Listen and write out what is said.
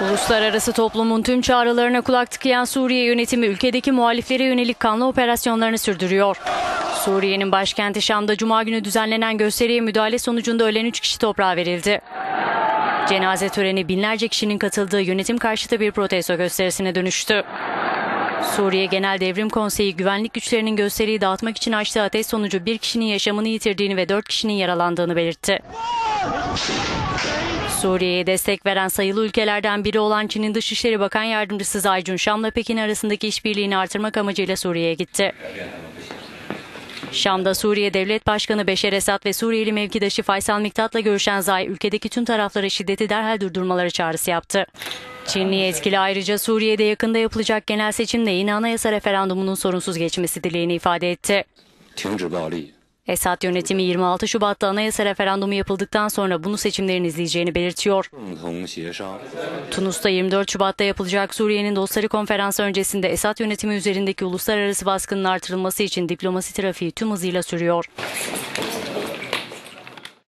Uluslararası toplumun tüm çağrılarına kulak tıkayan Suriye yönetimi ülkedeki muhaliflere yönelik kanlı operasyonlarını sürdürüyor. Suriye'nin başkenti Şam'da Cuma günü düzenlenen gösteriye müdahale sonucunda ölen 3 kişi toprağa verildi. Cenaze töreni binlerce kişinin katıldığı yönetim karşıtı bir protesto gösterisine dönüştü. Suriye Genel Devrim Konseyi güvenlik güçlerinin gösteriyi dağıtmak için açtığı ateş sonucu bir kişinin yaşamını yitirdiğini ve dört kişinin yaralandığını belirtti. Suriye'ye destek veren sayılı ülkelerden biri olan Çin'in Dışişleri Bakan Yardımcısı Zaycun Şam'la Pekin arasındaki işbirliğini artırmak amacıyla Suriye'ye gitti. Şam'da Suriye Devlet Başkanı Beşer Esad ve Suriyeli mevkidaşı Faysal Miktat'la görüşen Zay, ülkedeki tüm taraflara şiddeti derhal durdurmaları çağrısı yaptı. Çinli yetkili ayrıca Suriye'de yakında yapılacak genel seçimle yeni anayasa referandumunun sorunsuz geçmesi dileğini ifade etti. Esad yönetimi 26 Şubat'ta anayasa referandumu yapıldıktan sonra bunu seçimlerin izleyeceğini belirtiyor. Tunus'ta 24 Şubat'ta yapılacak Suriye'nin dostları konferansı öncesinde Esad yönetimi üzerindeki uluslararası baskının artırılması için diplomasi trafiği tüm hızıyla sürüyor.